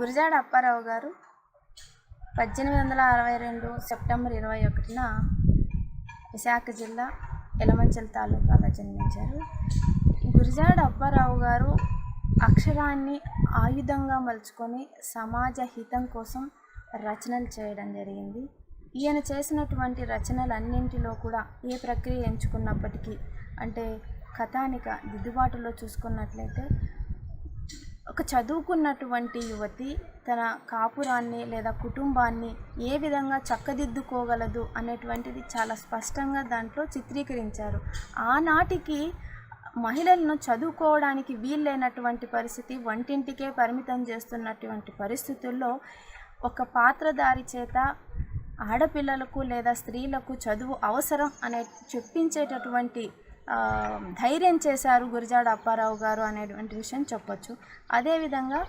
గురజాడ అప్పారావు గారు పద్దెనిమిది వందల అరవై రెండు సెప్టెంబర్ ఇరవై ఒకటిన విశాఖ జిల్లా ఎలమంచల్ తాలూకాలో జన్మించారు. గురజాడ అప్పారావు గారు అక్షరాన్ని ఆయుధంగా మలుచుకొని సమాజ హితం కోసం రచనలు చేయడం జరిగింది. ఈయన చేసినటువంటి రచనలన్నింటిలో కూడా ఏ ప్రక్రియ ఎంచుకున్నప్పటికీ అంటే కథానిక దిద్దుబాటులో చూసుకున్నట్లయితే ఒక చదువుకున్నటువంటి యువతి తన కాపురాన్ని లేదా కుటుంబాన్ని ఏ విధంగా చక్కదిద్దుకోగలదు అనేటువంటిది చాలా స్పష్టంగా దాంట్లో చిత్రీకరించారు. ఆనాటికి మహిళలను చదువుకోవడానికి వీల్లేనటువంటి పరిస్థితి వంటింటికే పరిమితం చేస్తున్నటువంటి పరిస్థితుల్లో ఒక పాత్రధారి చేత ఆడపిల్లలకు లేదా స్త్రీలకు చదువు అవసరం అనే చెప్పించేటటువంటి ధైర్యం చేశారు గురజాడ అప్పారావు గారు అనేటువంటి విషయం చెప్పొచ్చు. అదేవిధంగా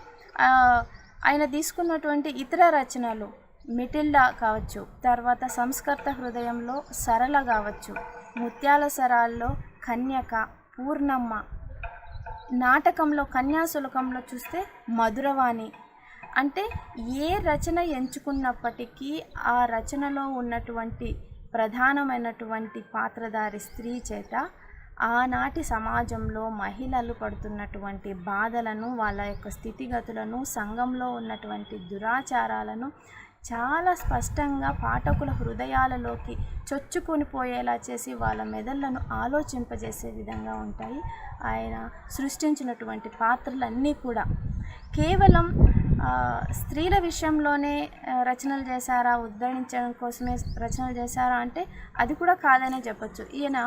ఆయన తీసుకున్నటువంటి ఇతర రచనలు మిటిల్డా కావచ్చు తర్వాత సంస్కర్త హృదయంలో సరళ కావచ్చు ముత్యాల సరాల్లో కన్యక పూర్ణమ్మ నాటకంలో కన్యాశులకంలో చూస్తే మధురవాణి. అంటే ఏ రచన ఎంచుకున్నప్పటికీ ఆ రచనలో ఉన్నటువంటి ప్రధానమైనటువంటి పాత్రధారి స్త్రీ చేత ఆనాటి సమాజంలో మహిళలు పడుతున్నటువంటి బాధలను వాళ్ళ యొక్క స్థితిగతులను సంఘంలో ఉన్నటువంటి దురాచారాలను చాలా స్పష్టంగా పాఠకుల హృదయాలలోకి చొచ్చుకొని పోయేలా చేసి వాళ్ళ మెదళ్ళను ఆలోచింపజేసే విధంగా ఉంటాయి. ఆయన సృష్టించినటువంటి పాత్రలన్నీ కూడా కేవలం స్త్రీల విషయంలోనే రచనలు చేశారా ఉద్ధరించడం కోసమే రచనలు చేశారా అంటే అది కూడా కాదనే చెప్పచ్చు. ఈయన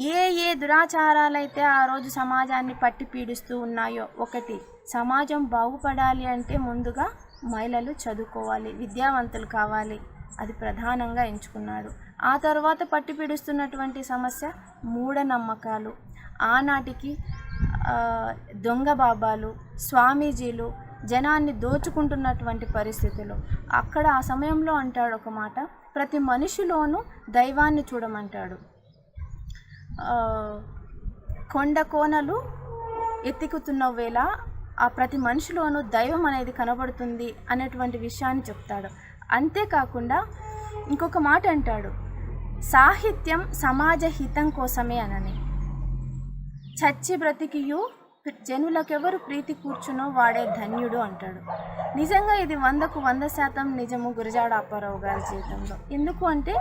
ఏ ఏ దురాచారాలైతే ఆ రోజు సమాజాన్ని పట్టి పీడిస్తూ ఉన్నాయో ఒకటి సమాజం బాగుపడాలి అంటే ముందుగా మహిళలు చదువుకోవాలి విద్యావంతులు కావాలి అది ప్రధానంగా ఎంచుకున్నాడు. ఆ తర్వాత పట్టి పీడిస్తున్నటువంటి సమస్య మూఢనమ్మకాలు. ఆనాటికి దొంగ బాబాలు స్వామీజీలు జనాన్ని దోచుకుంటున్నటువంటి పరిస్థితులు. అక్కడ ఆ సమయంలో అంటాడు ఒక మాట ప్రతి మనిషిలోనూ దైవాన్ని చూడమంటాడు. కొండ కోనలు ఎత్తికుతున్న వేళ ఆ ప్రతి మనిషిలోనూ దైవం అనేది కనబడుతుంది అనేటువంటి విషయాన్ని చెప్తాడు. అంతేకాకుండా ఇంకొక మాట అంటాడు. సాహిత్యం సమాజ హితం కోసమే అనని. చచ్చి బ్రతికియు జనులకెవరు ప్రీతి కూర్చునో వాడే ధన్యుడు అంటాడు. నిజంగా ఇది వందకు వంద శాతం నిజము గురజాడ అప్పారావు గారి జీవితంలో. ఎందుకు అంటే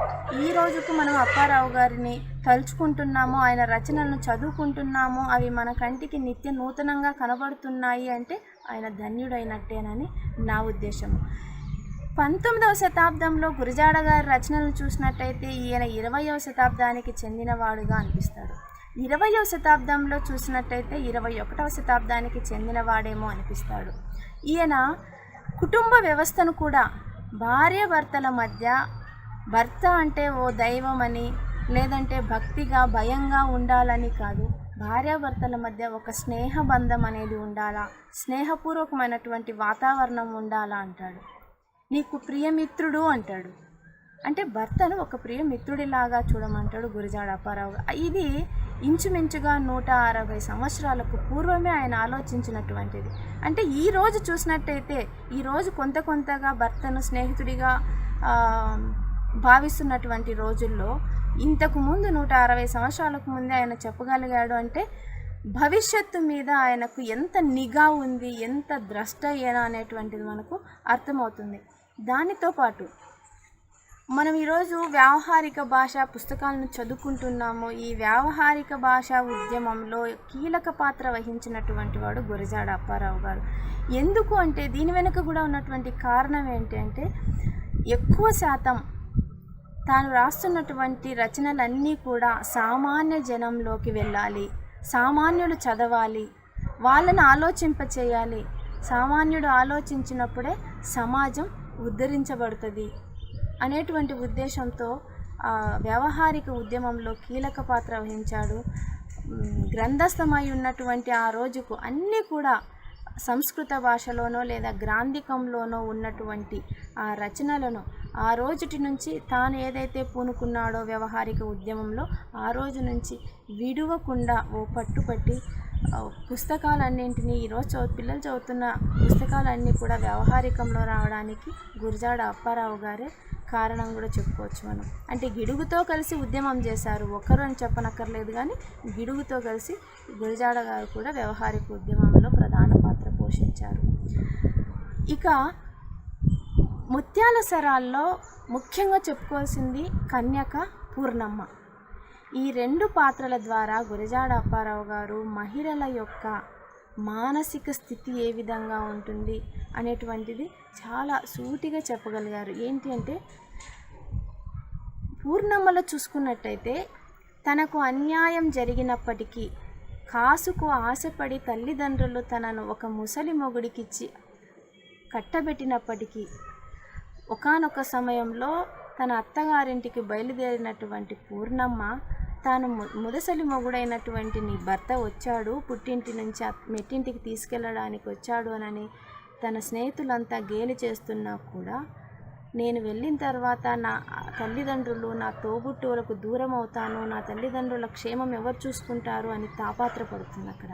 ఈ రోజుకు మనం అప్పారావు గారిని తలుచుకుంటున్నాము ఆయన రచనలను చదువుకుంటున్నాము అవి మన కంటికి నిత్య నూతనంగా కనబడుతున్నాయి అంటే ఆయన ధన్యుడైనట్టేనని నా ఉద్దేశము. పంతొమ్మిదవ శతాబ్దంలో గురజాడ గారి రచనలను చూసినట్టయితే ఈయన ఇరవయవ శతాబ్దానికి చెందినవాడుగా అనిపిస్తాడు. ఇరవయో శతాబ్దంలో చూసినట్టయితే ఇరవై ఒకటవ శతాబ్దానికి చెందినవాడేమో అనిపిస్తాడు. ఈయన కుటుంబ వ్యవస్థను కూడా భార్యాభర్తల మధ్య భర్త అంటే ఓ దైవం అని లేదంటే భక్తిగా భయంగా ఉండాలని కాదు. భార్యాభర్తల మధ్య ఒక స్నేహ బంధం అనేది ఉండాలా? స్నేహపూర్వకమైనటువంటి వాతావరణం ఉండాలా అంటాడు. నీకు ప్రియమిత్రుడు అంటాడు. అంటే భర్తను ఒక ప్రియమిత్రుడిలాగా చూడమంటాడు గురజాడ అప్పారావు. ఇది ఇంచుమించుగా నూట అరవై సంవత్సరాలకు పూర్వమే ఆయన ఆలోచించినటువంటిది. అంటే ఈ రోజు చూసినట్టయితే ఈరోజు కొంత కొంతగా భర్తను స్నేహితుడిగా భావిస్తున్నటువంటి రోజుల్లో ఇంతకు ముందు నూట అరవై సంవత్సరాలకు ముందే ఆయన చెప్పగలిగాడు అంటే భవిష్యత్తు మీద ఆయనకు ఎంత నిఘా ఉంది ఎంత ద్రష్ట అనేటువంటిది మనకు అర్థమవుతుంది. దానితో పాటు మనం ఈరోజు వ్యావహారిక భాష పుస్తకాలను చదువుకుంటున్నాము. ఈ వ్యావహారిక భాష ఉద్యమంలో కీలక పాత్ర వహించినటువంటి వాడు గురజాడ అప్పారావు గారు. ఎందుకు అంటే దీని వెనుక కూడా ఉన్నటువంటి కారణం ఏంటంటే ఎక్కువ శాతం తాను రాస్తున్నటువంటి రచనలన్నీ కూడా సామాన్య జనంలోకి వెళ్ళాలి. సామాన్యులు చదవాలి. వాళ్ళని ఆలోచింపచేయాలి. సామాన్యుడు ఆలోచించినప్పుడే సమాజం ఉద్ధరించబడుతుంది. అనేటువంటి ఉద్దేశంతో వ్యవహారిక ఉద్యమంలో కీలక పాత్ర వహించాడు. గ్రంథస్థమై ఉన్నటువంటి ఆ రోజుకు అన్నీ కూడా సంస్కృత భాషలోనో లేదా గ్రాంధికంలోనో ఉన్నటువంటి ఆ రచనలను ఆ రోజుటి నుంచి తాను ఏదైతే పూనుకున్నాడో వ్యవహారిక ఉద్యమంలో ఆ రోజు నుంచి విడువకుండా ఓ పట్టుపట్టి పుస్తకాలన్నింటినీ ఈరోజు చదువు పిల్లలు చదువుతున్న పుస్తకాలన్నీ కూడా వ్యవహారికంలో రావడానికి గురజాడ అప్పారావు గారే కారణం కూడా చెప్పుకోవచ్చు మనం. అంటే గిడుగుతో కలిసి ఉద్యమం చేశారు. ఒకరు అని చెప్పనక్కర్లేదు కానీ గిడుగుతో కలిసి గురజాడ గారు కూడా వ్యవహారిక ఉద్యమంలో ప్రధాన పాత్ర పోషించారు. ఇక ముత్యాల సరాల్లో ముఖ్యంగా చెప్పుకోవాల్సింది కన్యక పూర్ణమ్మ. ఈ రెండు పాత్రల ద్వారా గురజాడ అప్పారావు గారు మహిళల యొక్క మానసిక స్థితి ఏ విధంగా ఉంటుంది అనేటువంటిది చాలా సూటిగా చెప్పగలిగారు. ఏంటి అంటే పూర్ణమ్మలో చూసుకున్నట్టయితే తనకు అన్యాయం జరిగినప్పటికీ కాసుకు ఆశపడి తల్లిదండ్రులు తనను ఒక ముసలి మొగుడికిచ్చి కట్టబెట్టినప్పటికీ ఒకానొక సమయంలో తన అత్తగారింటికి బయలుదేరినటువంటి పూర్ణమ్మ తాను ముదసలి మొగుడైనటువంటి నీ భర్త వచ్చాడు పుట్టింటి నుంచి మెట్టింటికి తీసుకెళ్ళడానికి వచ్చాడు అనని తన స్నేహితులంతా గేలి చేస్తున్నా కూడా నేను వెళ్ళిన తర్వాత నా తల్లిదండ్రులు నా తోబుట్టువులకు దూరం అవుతాను నా తల్లిదండ్రుల క్షేమం ఎవరు చూసుకుంటారు అని తాపాత్రపడుతుంది అక్కడ.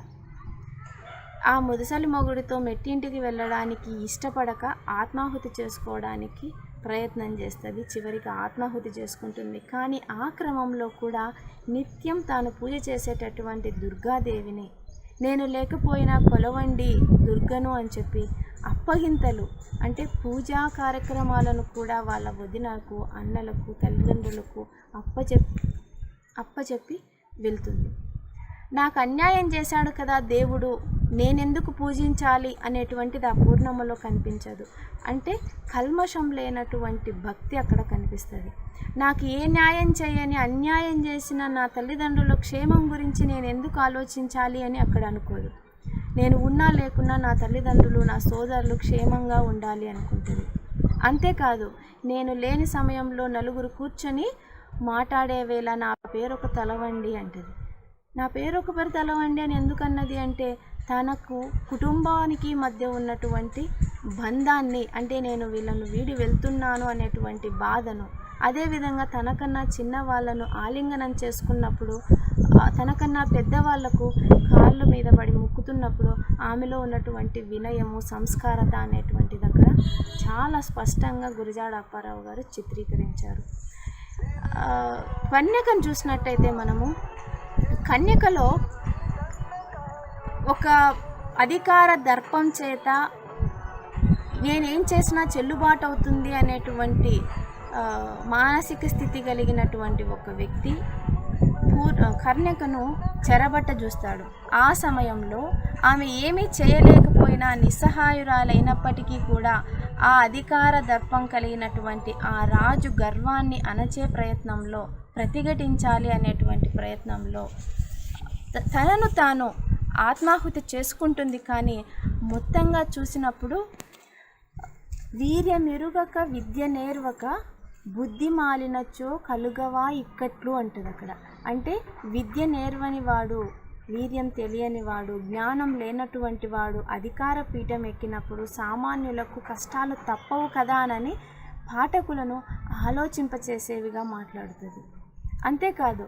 ఆ ముదసలి మొగుడితో మెట్టింటికి వెళ్ళడానికి ఇష్టపడక ఆత్మాహుతి చేసుకోవడానికి ప్రయత్నం చేస్తుంది చివరికి ఆత్మాహుతి చేసుకుంటుంది. కానీ ఆ క్రమంలో కూడా నిత్యం తాను పూజ చేసేటటువంటి దుర్గాదేవిని నేను లేకపోయినా కొలవండి దుర్గను అని చెప్పి అప్పగింతలు అంటే పూజా కార్యక్రమాలను కూడా వాళ్ళ వదినకు అన్నలకు తల్లిదండ్రులకు అప్పచెప్ అప్పచెప్పి వెళ్తుంది. నాకు అన్యాయం చేశాడు కదా దేవుడు నేనెందుకు పూజించాలి అనేటువంటిది ఆ పూర్ణములో కనిపించదు. అంటే కల్మషం లేనటువంటి భక్తి అక్కడ కనిపిస్తుంది. నాకు ఏ న్యాయం చేయని అన్యాయం చేసిన నా తల్లిదండ్రుల క్షేమం గురించి నేను ఎందుకు ఆలోచించాలి అని అక్కడ అనుకోదు. నేను ఉన్నా లేకున్నా నా తల్లిదండ్రులు నా సోదరులు క్షేమంగా ఉండాలి అనుకుంటుంది. అంతేకాదు నేను లేని సమయంలో నలుగురు కూర్చొని మాట్లాడే వేళ నా పేరు ఒక తలవండి అంటది. నా పేరు ఒక పేరు అండి అని ఎందుకన్నది అంటే తనకు కుటుంబానికి మధ్య ఉన్నటువంటి బంధాన్ని అంటే నేను వీళ్ళను వీడి వెళ్తున్నాను అనేటువంటి బాధను అదేవిధంగా తనకన్నా చిన్న వాళ్ళను ఆలింగనం చేసుకున్నప్పుడు తనకన్నా పెద్దవాళ్ళకు కాళ్ళ మీద పడి ముక్కుతున్నప్పుడు ఆమెలో ఉన్నటువంటి వినయము సంస్కారత అనేటువంటిది అక్కడ చాలా స్పష్టంగా గురిజాడ అప్పారావు గారు చిత్రీకరించారు. వన్యకం చూసినట్టయితే మనము కన్యకలో ఒక అధికార దర్పం చేత నేనేం చేసినా చెల్లుబాటు అవుతుంది అనేటువంటి మానసిక స్థితి కలిగినటువంటి ఒక వ్యక్తి పూర్ కర్ణికను చెరబట్ట చూస్తాడు. ఆ సమయంలో ఆమె ఏమీ చేయలేకపోయినా నిస్సహాయురాలైనప్పటికీ కూడా ఆ అధికార దర్పం కలిగినటువంటి ఆ రాజు గర్వాన్ని అణచే ప్రయత్నంలో ప్రతిఘటించాలి అనేటువంటి ప్రయత్నంలో త- తనను తాను ఆత్మాహుతి చేసుకుంటుంది కానీ మొత్తంగా చూసినప్పుడు వీర్యమెరుగక విద్య నేర్వక బుద్ధి మాలినచో కలుగవా ఇక్కట్లు అంటుంది అక్కడ. అంటే విద్య నేర్వని వాడు వీర్యం తెలియని వాడు జ్ఞానం లేనటువంటి వాడు అధికార పీఠం ఎక్కినప్పుడు సామాన్యులకు కష్టాలు తప్పవు కదా అని పాఠకులను ఆలోచింపచేసేవిగా మాట్లాడుతుంది. అంతేకాదు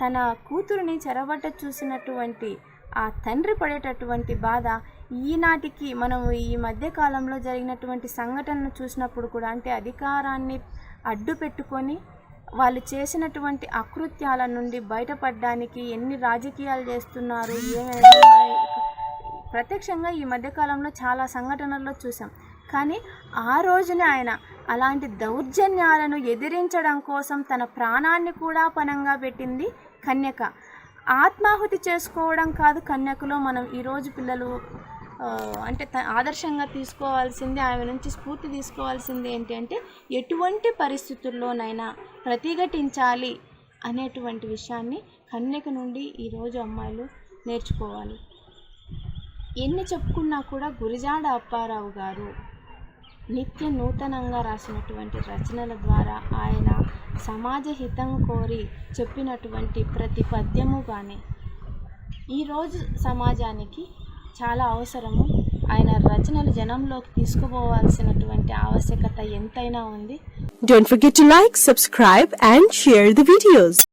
తన కూతురుని చెరబట్ట చూసినటువంటి ఆ తండ్రి పడేటటువంటి బాధ ఈనాటికి మనం ఈ మధ్య కాలంలో జరిగినటువంటి సంఘటనను చూసినప్పుడు కూడా అంటే అధికారాన్ని అడ్డు పెట్టుకొని వాళ్ళు చేసినటువంటి అకృత్యాల నుండి బయటపడడానికి ఎన్ని రాజకీయాలు చేస్తున్నారు ఏమైనా ప్రత్యక్షంగా ఈ మధ్యకాలంలో చాలా సంఘటనల్లో చూసాం. కానీ ఆ రోజునే ఆయన అలాంటి దౌర్జన్యాలను ఎదిరించడం కోసం తన ప్రాణాన్ని కూడా పణంగా పెట్టింది కన్యక. ఆత్మాహుతి చేసుకోవడం కాదు కన్యకలో మనం ఈరోజు పిల్లలు అంటే ఆదర్శంగా తీసుకోవాల్సింది ఆమె నుంచి స్ఫూర్తి తీసుకోవాల్సింది ఏంటి అంటే ఎటువంటి పరిస్థితుల్లోనైనా ప్రతిఘటించాలి అనేటువంటి విషయాన్ని కన్యక నుండి ఈరోజు అమ్మాయిలు నేర్చుకోవాలి. ఎన్ని చెప్పుకున్నా కూడా గురిజాడ అప్పారావు గారు నిత్య నూతనంగా రాసినటువంటి రచనల ద్వారా ఆయన సమాజ హితం కోరి చెప్పినటువంటి ప్రతి పద్యము కానీ ఈరోజు సమాజానికి చాలా అవసరము. ఆయన రచనలు జనంలోకి తీసుకుపోవాల్సినటువంటి ఆవశ్యకత ఎంతైనా ఉంది. Don't forget to like subscribe and share the videos